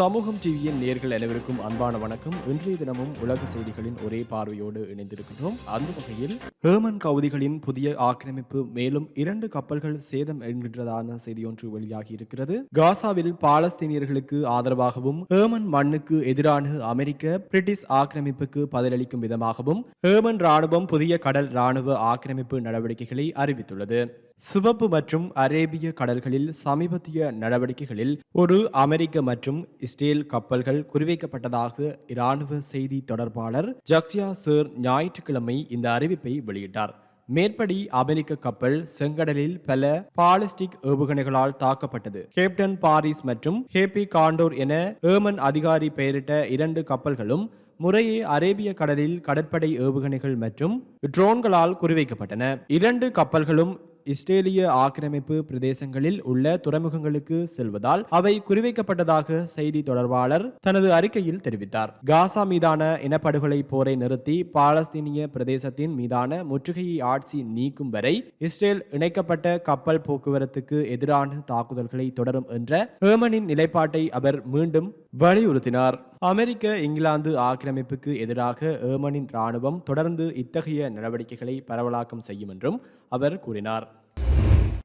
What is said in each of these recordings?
சமூகம் டிவியின் நேர்கள் அனைவருக்கும் அன்பான வணக்கம். இன்றைய தினமும் உலக செய்திகளின் ஒரே பார்வையோடு இணைந்திருக்கின்றோம். அந்த வகையில் ஹேமன் கவுதிகளின் புதிய ஆக்கிரமிப்பு மேலும் இரண்டு கப்பல்கள் சேதம் என்கின்றதான செய்தியொன்று வெளியாகி இருக்கிறது காசாவில் பாலஸ்தீனியர்களுக்கு ஆதரவாகவும் ஹேமன் மண்ணுக்கு எதிரான அமெரிக்க பிரிட்டிஷ் ஆக்கிரமிப்புக்கு பதிலளிக்கும் விதமாகவும் ஹேமன் ராணுவம் புதிய கடல் ராணுவ ஆக்கிரமிப்பு நடவடிக்கைகளை அறிவித்துள்ளது. சிவப்பு மற்றும் அரேபிய கடல்களில் சமீபத்திய நடவடிக்கைகளில் ஒரு அமெரிக்க மற்றும் இஸ்ரேல் கப்பல்கள் குறிவைக்கப்பட்டதாக இராணுவ செய்தி தொடர்பாளர் ஜக்சியா சேர் ஞாயிற்றுக்கிழமை இந்த அறிவிப்பை வெளியிட்டார். மேற்படி அமெரிக்க கப்பல் செங்கடலில் பல பாலிஸ்டிக் ஏவுகணைகளால் தாக்கப்பட்டது. கேப்டன் பாரிஸ் மற்றும் ஹேப்பி காண்டோர் என ஏமன் அதிகாரி பெயரிட்ட இரண்டு கப்பல்களும் முறையே அரேபிய கடலில் கடற்படை ஏவுகணைகள் மற்றும் ட்ரோன்களால் குறிவைக்கப்பட்டன. இரண்டு கப்பல்களும் இஸ்ரேலிய ஆக்கிரமிப்பு பிரதேசங்களில் உள்ள துறைமுகங்களுக்கு செல்வதால் அவை குறிவைக்கப்பட்டதாக செய்தி தொடர்பாளர் தனது அறிக்கையில் தெரிவித்தார். காசா மீதான இனப்படுகொலை போரை நிறுத்தி பாலஸ்தீனிய பிரதேசத்தின் மீதான முற்றுகையை ஆட்சி நீக்கும் வரை இஸ்ரேல் இணைக்கப்பட்ட கப்பல் போக்குவரத்துக்கு எதிரான தாக்குதல்களை தொடரும் என்ற ஹேமனின் நிலைப்பாட்டை அவர் மீண்டும் வலியுறுத்தினார். அமெரிக்க இங்கிலாந்து ஆக்கிரமிப்புக்கு எதிராக ஏமனின் ராணுவம் தொடர்ந்து இத்தகைய நடவடிக்கைகளை பரவலாக்கம் செய்யும் என்றும் அவர் கூறினார்.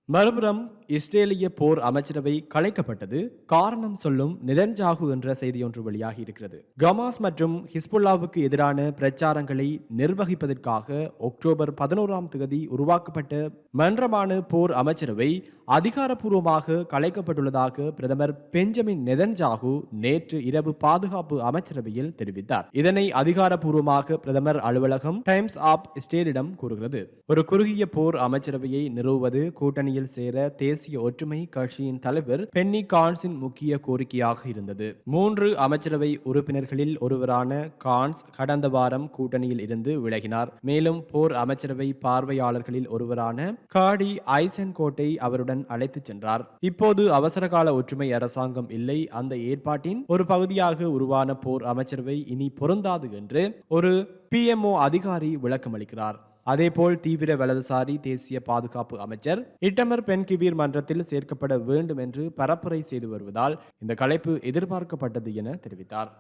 மறுபுறம் இஸ்ரேலிய போர் அமைச்சரவை கலைக்கப்பட்டது. காரணம் சொல்லும் நிதன்ஜாகு என்ற செய்தி ஒன்று வெளியாகி இருக்கிறது. கமாஸ் மற்றும் ஹிஸ்புல்லாவுக்கு எதிரான பிரச்சாரங்களை நிர்வகிப்பதற்காக அக்டோபர் பதினோராம் தேதி உருவாக்கப்பட்ட மன்றமான போர் அமைச்சரவை அதிகாரப்பூர்வமாக கலைக்கப்பட்டுள்ளதாக பிரதமர் பெஞ்சமின் நெதன்ஜாகு நேற்று இரவு பாதுகாப்பு அமைச்சரவையில் தெரிவித்தார். இதனை அதிகாரப்பூர்வமாக பிரதமர் அலுவலகம் டைம்ஸ் ஆப் ஸ்டேரிடம் கூறுகிறது. ஒரு குறுகிய போர் அமைச்சரவையை நிறுவுவது கூட்டணி கூட்டணியில் சேர தேசிய ஒற்றுமை கட்சியின் தலைவர் பென்னி கான்ஸின் முக்கிய கோரிக்கையாக இருந்தது. மூன்று அமைச்சரவை உறுப்பினர்களில் ஒருவரான கான்ஸ் கடந்த வாரம் கூட்டணியில் இருந்து விலகினார். மேலும் போர் அமைச்சரவை பார்வையாளர்களில் ஒருவரான காடி ஐசன் கோட்டை அவருடன் அழைத்துச் சென்றார். இப்போது அவசரகால ஒற்றுமை அரசாங்கம் இல்லை. அந்த ஏற்பாட்டின் ஒரு பகுதியாக உருவான போர் அமைச்சரவை இனி பொருந்தாது என்று ஒரு பிஎம்ஓ அதிகாரி விளக்கமளிக்கிறார். அதேபோல் தீவிர வலதுசாரி தேசிய பாதுகாப்பு அமைச்சர் இட்டமர் பென்கிவீர் மன்றத்தில் சேர்க்கப்பட வேண்டும் என்று பரப்புரை செய்து வருவதால் இந்த கலைப்பு எதிர்பார்க்கப்பட்டது என தெரிவித்தார்.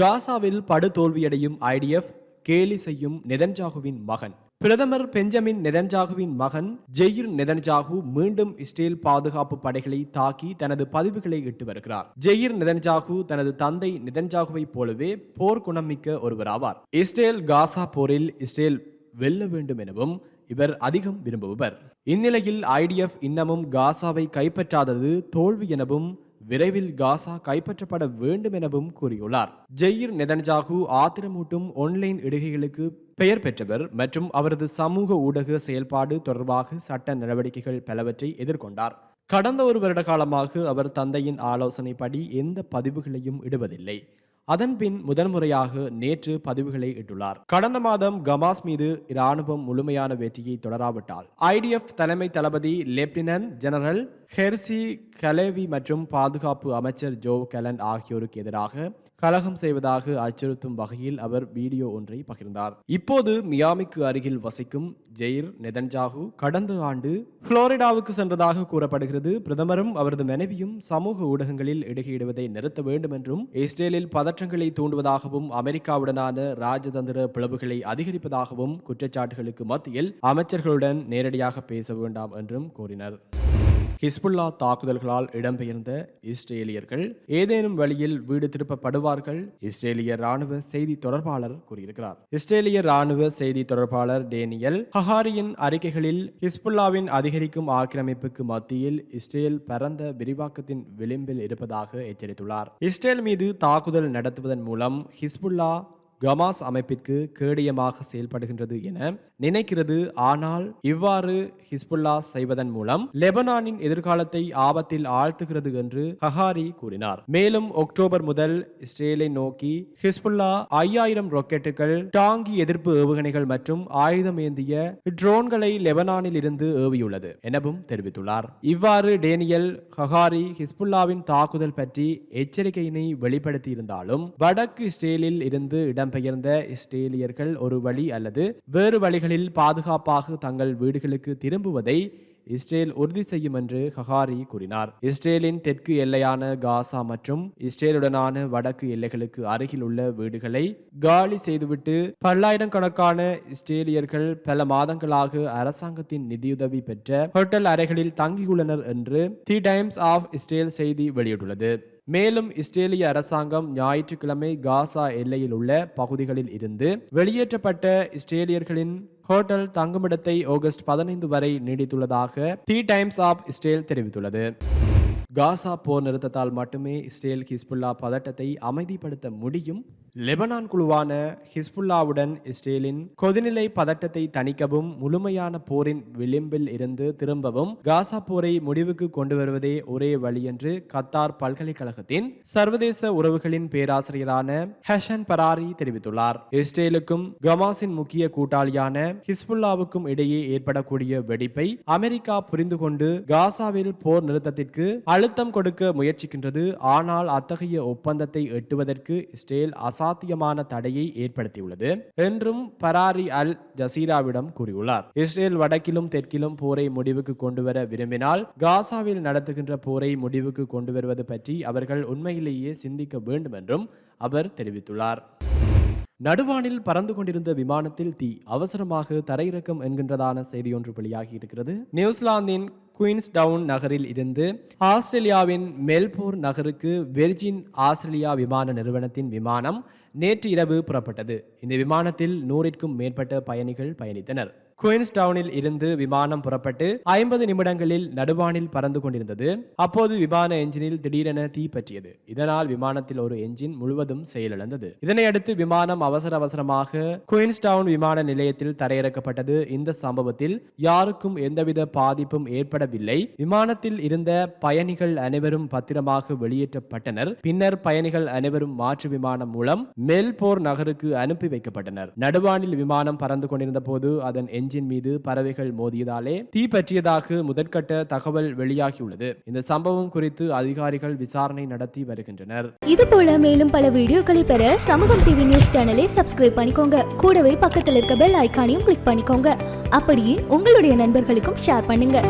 காசாவில் படுதோல்வியடையும் ஐடிஎஃப் கேலி செய்யும் நெதன்ஜாகுவின் மகன். பிரதமர் பெஞ்சமின் நெதன்ஜாகுவின் மகன் ஜெயிர் நெதன்ஜாகு மீண்டும் இஸ்ரேல் பாதுகாப்பு படைகளை தாக்கி தனது பதிவுகளை இட்டு வருகிறார். ஜெயிர் நெதன்ஜாகு தனது தந்தை நெதன்ஜாகுவை போலவே போர் குணமிக்க ஒருவராவார். இஸ்ரேல் காசா போரில் இஸ்ரேல் வெல்ல வேண்டும் எனவும் இவர் அதிகம் விரும்புபவர். இந்நிலையில் ஐடிஎஃப் இன்னமும் காசாவை கைப்பற்றாதது தோல்வி எனவும் விரைவில் காசா கைப்பற்றப்பட வேண்டும் எனவும் கூறியுள்ளார். ஜெயிர் நெதன்ஜாகு ஆத்திரமூட்டும் ஒன்லைன் இடுகைகளுக்கு பெயர் பெற்றவர் மற்றும் அவரது சமூக ஊடக செயல்பாடு தொடர்பாக சட்ட நடவடிக்கைகள் பலவற்றை எதிர்கொண்டார். கடந்த ஒரு வருட காலமாக அவர் தந்தையின் ஆலோசனைப்படி எந்த பதிவுகளையும் இடுவதில்லை. அதன்பின் முதன்முறையாக நேற்று பதிவுகளை இட்டுள்ளார். கடந்த மாதம் கமாஸ் மீது இராணுவம் முழுமையான வெற்றியை தொடராவிட்டால் ஐடிஎஃப் தலைமை தளபதி லெப்டினன்ட் ஜெனரல் ஹெர்சி கலேவி மற்றும் பாதுகாப்பு அமைச்சர் ஜோ கலன் ஆகியோருக்கு எதிராக கலகம் செய்வதாக அச்சுறுத்தும் வகையில் அவர் வீடியோ ஒன்றை பகிர்ந்தார். இப்போது மியாமிக்கு அருகில் வசிக்கும் ஜெயிர் நெதன்ஜாகு கடந்த ஆண்டு புளோரிடாவுக்கு சென்றதாக கூறப்படுகிறது. பிரதமரும் அவரது மனைவியும் சமூக ஊடகங்களில் இடுகையிடுவதை நிறுத்த வேண்டும் என்றும் இஸ்ரேலில் பதற்றங்களை தூண்டுவதாகவும் அமெரிக்காவுடனான ராஜதந்திர பிளவுகளை அதிகரிப்பதாகவும் குற்றச்சாட்டுகளுக்கு மத்தியில் அமைச்சர்களுடன் நேரடியாக பேச வேண்டாம் என்றும் கூறினர். ஹிஸ்புல்லா தாக்குதல்களால் இடம்பெயர்ந்த இஸ்ரேலியர்கள் ஏதேனும் வழியில் வீடு திருப்பப்படுவார்கள் இஸ்ரேலிய ராணுவ செய்தி தொடர்பாளர் கூறியிருக்கிறார். இஸ்ரேலிய ராணுவ செய்தி தொடர்பாளர் டேனியல் ஹஹாரியின் அறிக்கைகளில் ஹிஸ்புல்லாவின் அதிகரிக்கும் ஆக்கிரமிப்புக்கு மத்தியில் இஸ்ரேல் பரந்த விரிவாக்கத்தின் விளிம்பில் இருப்பதாக எச்சரித்துள்ளார். இஸ்ரேல் மீது தாக்குதல் நடத்துவதன் மூலம் ஹிஸ்புல்லா கமாஸ் அமைப்பிற்கு கேடியமாக செயல்படுகின்றது என நினைக்கிறது. ஆனால் இவ்வாறு ஹிஸ்புல்லா செய்வதன் மூலம் லெபனானின் எதிர்காலத்தை ஆபத்தில் ஆழ்த்துகிறது என்று ஹஹாரி கூறினார். மேலும் அக்டோபர் முதல் இஸ்ரேலை நோக்கி ஹிஸ்புல்லா ஐயாயிரம் ராக்கெட்டுகள் டாங்கி எதிர்ப்பு ஏவுகணைகள் மற்றும் ஆயுதம் ஏந்திய ட்ரோன்களை லெபனானில் இருந்து ஏவியுள்ளது எனவும் தெரிவித்துள்ளார். இவ்வாறு டேனியல் ஹஹாரி ஹிஸ்புல்லாவின் தாக்குதல் பற்றி எச்சரிக்கையினை வெளிப்படுத்தியிருந்தாலும் வடக்கு இஸ்ரேலில் இருந்து இடம் இடம்பெயர்ந்த இஸ்ரேலியர்கள் ஒரு வழி அல்லது வேறு வழிகளில் பாதுகாப்பாக தங்கள் வீடுகளுக்கு திரும்புவதை இஸ்ரேல் உறுதி செய்யும் என்று ஹஹாரி கூறினார். இஸ்ரேலின் தெற்கு எல்லையான காசா மற்றும் இஸ்ரேலுடனான வடக்கு எல்லைகளுக்கு அருகில் உள்ள வீடுகளை காலி செய்துவிட்டு பல்லாயிரம் கணக்கான இஸ்ரேலியர்கள் பல மாதங்களாக அரசாங்கத்தின் நிதியுதவி பெற்ற ஹோட்டல் அறைகளில் தங்கியுள்ளனர் என்று தி டைம்ஸ் ஆஃப் இஸ்ரேல் செய்தி வெளியிட்டுள்ளது. மேலும் இஸ்ரேலிய அரசாங்கம் ஞாயிற்றுக்கிழமை காசா எல்லையில் உள்ள பகுதிகளில் இருந்து வெளியேற்றப்பட்ட இஸ்ரேலியர்களின் ஹோட்டல் தங்குமிடத்தை ஆகஸ்ட் பதினைந்து வரை நீடித்துள்ளதாக தி டைம்ஸ் ஆஃப் இஸ்ரேல் தெரிவித்துள்ளது. காசா போர் நிறுத்தத்தால் மட்டுமே இஸ்ரேல் ஹிஸ்புல்லா பதட்டத்தை அமைதிப்படுத்த முடியும் லெபனான் குழுவான ஹிஸ்புல்லாவுடன் இஸ்ரேலின் கொதிநிலை பதட்டத்தை தணிக்கவும் முழுமையான போரின் விளிம்பில் இருந்து திரும்பவும் காசா போரை முடிவுக்கு கொண்டு வருவதே ஒரே வழி என்று கத்தார் பல்கலைக்கழகத்தின் சர்வதேச உறவுகளின் பேராசிரியரான ஹஷன் பராரி தெரிவித்துள்ளார். இஸ்ரேலுக்கும் கமாஸின் முக்கிய கூட்டாளியான ஹிஸ்புல்லாவுக்கும் இடையே ஏற்படக்கூடிய வெடிப்பை அமெரிக்கா புரிந்து கொண்டு காசாவில் போர் நிறுத்தத்திற்கு அழுத்தம் கொடுக்க முயற்சிக்கின்றது. ஆனால் அத்தகைய ஒப்பந்தத்தை எட்டுவதற்கு இஸ்ரேல் அசாத்தியமான தடையை ஏற்படுத்தியுள்ளது என்றும் பராரி அல் ஜசீராவிடம் கூறியுள்ளார். இஸ்ரேல் வடக்கிலும் தெற்கிலும் போரை முடிவுக்கு கொண்டுவர விரும்பினால் காசாவில் நடத்துகின்ற போரை முடிவுக்கு கொண்டு வருவது பற்றி அவர்கள் உண்மையிலேயே சிந்திக்க வேண்டும் என்றும் அவர் தெரிவித்துள்ளார். நடுவானில் பறந்து கொண்டிருந்த விமானத்தில் தீ அவசரமாக தரையிறக்கம் என்கின்றதான செய்தியொன்று வெளியாகி இருக்கிறது. நியூசிலாந்தின் குயின்ஸ் டவுன் நகரில் இருந்து ஆஸ்திரேலியாவின் மெல்போர் நகருக்கு வெர்ஜின் ஆஸ்திரேலியா விமான நிறுவனத்தின் விமானம் நேற்று இரவு புறப்பட்டது. இந்த விமானத்தில் நூறிற்கும் மேற்பட்ட பயணிகள் பயணித்தனர். குயின்ஸ் டவுனில் இருந்து விமானம் புறப்பட்டு ஐம்பது நிமிடங்களில் நடுவானில் பறந்து கொண்டிருந்தது. அப்போது விமான என்ஜினில் திடீரென தீ பற்றியது. இதனால் விமானத்தில் ஒரு என்ஜின் முழுவதும் செயலிழந்தது. இதனையடுத்து விமானம் அவசர அவசரமாக குயின்ஸ் டவுன் விமான நிலையத்தில் தரையிறக்கப்பட்டது. இந்த சம்பவத்தில் யாருக்கும் எந்தவித பாதிப்பும் ஏற்படவில்லை. விமானத்தில் இருந்த பயணிகள் அனைவரும் பத்திரமாக வெளியேற்றப்பட்டனர். பின்னர் பயணிகள் அனைவரும் மாற்று விமானம் மூலம் மெல்போர் நகருக்கு அனுப்பி வைக்கப்பட்டனர். நடுவானில் விமானம் பறந்து கொண்டிருந்த போது அதன் என்ஜின் மீது பறவைகள் மோதியதாலே தீ பற்றியதாக முதற்கட்ட தகவல் வெளியாகியுள்ளது. இந்த சம்பவம் குறித்து அதிகாரிகள் விசாரணை நடத்தி வருகின்றனர். இது போல மேலும் பல வீடியோக்களை பெற சமூகம் டிவி நியூஸ் சேனலை சப்ஸ்கிரைப் பண்ணிக்கோங்க. கூடவே பக்கத்தில் இருக்க பெல் ஐக்கானையும் கிளிக் பண்ணிக்கோங்க. அப்படியே உங்களுடைய நண்பர்களுக்கும் ஷேர் பண்ணுங்க.